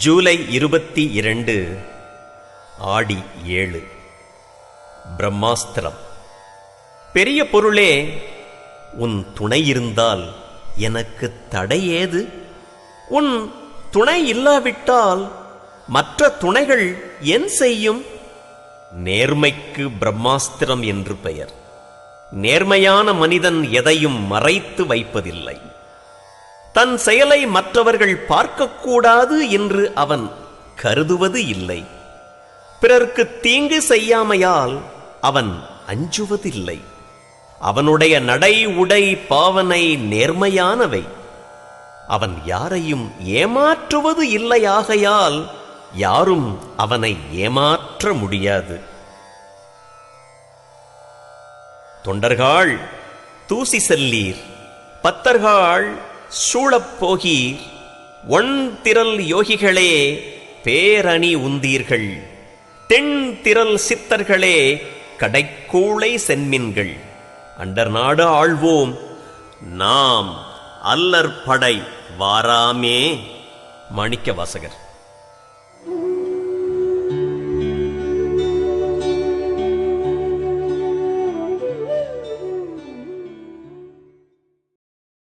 ஜூலை இருபத்தி இரண்டு ஆடி ஏழு. பிரம்மாஸ்திரம். பெரிய பொருளே உன் துணை இருந்தால் எனக்கு தடை ஏது? உன் துணை இல்லாவிட்டால் மற்ற துணைகள் என் செய்யும்? நேர்மைக்கு பிரம்மாஸ்திரம் என்று பெயர். நேர்மையான மனிதன் எதையும் மறைத்து வைப்பதில்லை. தன் செயலை மற்றவர்கள் பார்க்கக்கூடாது என்று அவன் கருதுவது இல்லை. பிறர்க்கு தீங்கு செய்யாமையால் அவன் அஞ்சுவதில்லை. அவனுடைய நடை உடை பாவனை நேர்மையானவை. அவன் யாரையும் ஏமாற்றுவது இல்லையாகையால் யாரும் அவனை ஏமாற்ற முடியாது. தொண்டர்கள் தூசி செல்லீர். பத்தர்கள் சூழப் போகீர் யோகிகளே பேரணி உந்தீர்கள். தென்திரல் சித்தர்களே கடைக்கூளை சென்மின்கள். அண்டர் நாடு ஆழ்வோம் நாம் அல்லற்படை வாராமே. மாணிக்க வாசகர்